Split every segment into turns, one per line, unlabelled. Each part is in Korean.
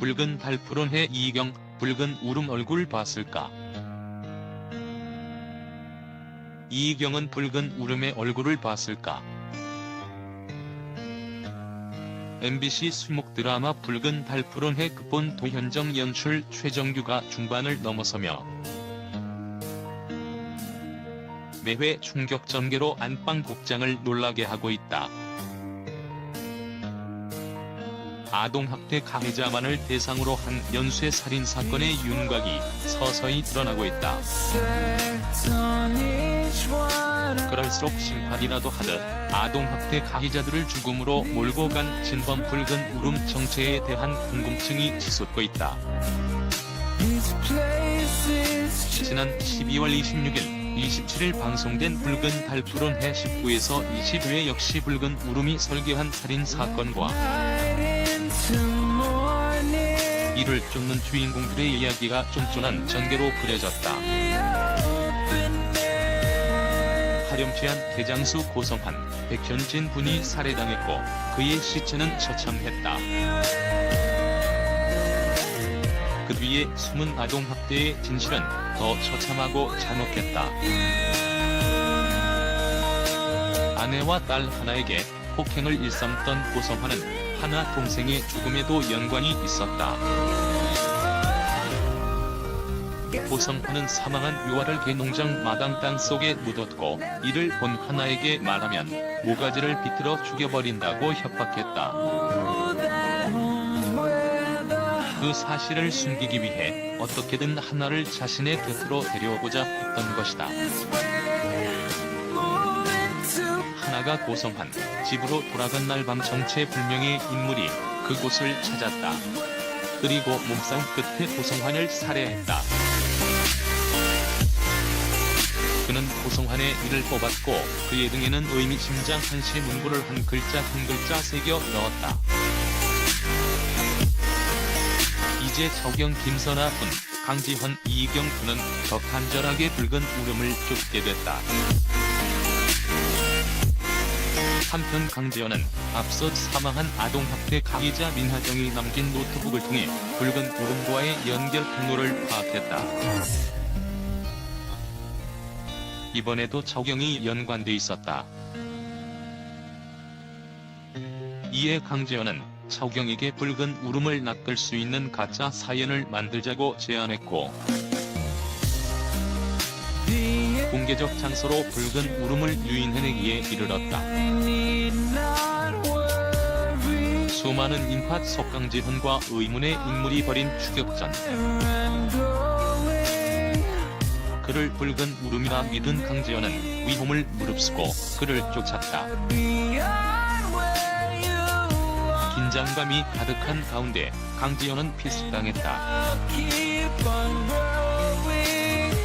붉은 달 푸른 해 이경 붉은 울음 얼굴 봤을까? 이경은 붉은 울음의 얼굴을 봤을까? MBC 수목 드라마 붉은 달 푸른 해 극본 도현정 연출 최정규가 중반을 넘어서며 매회 충격 전개로 안방 복장을 놀라게 하고 있다. 아동학대 가해자만을 대상으로 한 연쇄 살인 사건의 윤곽이 서서히 드러나고 있다. 그럴수록 심판이라도 하듯 아동학대 가해자들을 죽음으로 몰고 간 진범 붉은 울음 정체에 대한 궁금증이 치솟고 있다. 지난 12월 26일, 27일 방송된 붉은 달 푸른 해 19에서 20회 역시 붉은 울음이 설계한 살인 사건과 이를 쫓는 주인공들의 이야기가 쫀쫀한 전개로 그려졌다. 파렴치한 대장수 고성한, 백현진 분이 살해당했고 그의 시체는 처참했다. 그 뒤에 숨은 아동 학대의 진실은 더 처참하고 잔혹했다. 아내와 딸 하나에게 폭행을 일삼던 고성환은 하나 동생의 죽음에도 연관이 있었다. 고성환은 사망한 유아를 개농장 마당 땅 속에 묻었고 이를 본 하나에게 말하면 모가지를 비틀어 죽여버린다고 협박했다. 그 사실을 숨기기 위해 어떻게든 하나를 자신의 곁으로 데려오고자 했던 것이다. 하나가 고성한 집으로 돌아간 날 밤 정체불명의 인물이 그곳을 찾았다. 그리고 몸싸움 끝에 고성환을 살해했다. 그는 고성환의 이를 뽑았고 그의 등에는 의미심장 한시 문구를 한 글자 한 글자 새겨 넣었다. 이제 적영 김선아 군, 강지헌 이경 군은 더 간절하게 붉은 울음을 쫓게 됐다. 한편 강지연은 앞서 사망한 아동학대 가해자 민하정이 남긴 노트북을 통해 붉은 울음과의 연결 통로를 파악했다. 이번에도 적영이 연관돼 있었다. 이에 강지연은 적영에게 붉은 울음을 낚을 수 있는 가짜 사연을 만들자고 제안했고 공개적 장소로 붉은 울음을 유인해내기에 이르렀다. 수많은 인파 속강지훈과 의문의 인물이 벌인 추격전. 그를 붉은 울음이라 믿은 강지연은 위험을 무릅쓰고 그를 쫓았다. 긴장감이 가득한 가운데 강지연은 피습당했다.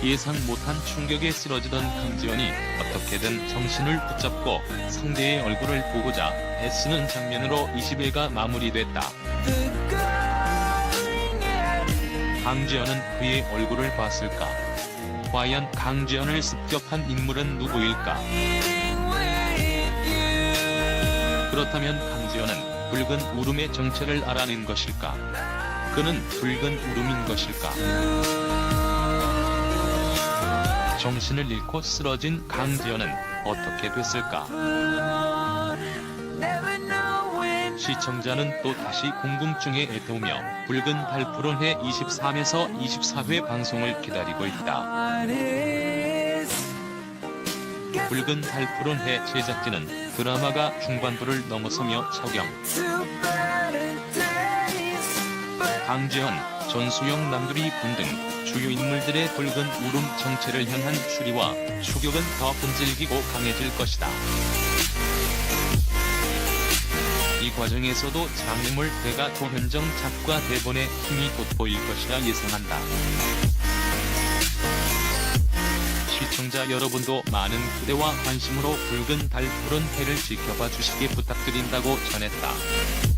예상 못한 충격에 쓰러지던 강지연이 어떻게든 정신을 붙잡고 상대의 얼굴을 보고자 애쓰는 장면으로 20회가 마무리됐다. 강지연은 그의 얼굴을 봤을까? 과연 강지연을 습격한 인물은 누구일까? 그렇다면 강지연은 붉은 울음의 정체를 알아낸 것일까? 그는 붉은 울음인 것일까? 정신을 잃고 쓰러진 강지연은 어떻게 됐을까? 시청자는 또 다시 궁금증에 애태우며 붉은 달 푸른 해 23에서 24회 방송을 기다리고 있다. 붉은 달 푸른 해 제작진은 드라마가 중반부를 넘어서며 적용. 강재현, 전수영 남두리 군등 주요 인물들의 붉은 울음 정체를 향한 추리와 추격은 더 끈질기고 강해질 것이다. 이 과정에서도 장르물 대가 도현정 작가 대본에 힘이 돋보일 것이라 예상한다. 시청자 여러분도 많은 기대와 관심으로 붉은 달 푸른 해를 지켜봐 주시기 부탁드린다고 전했다.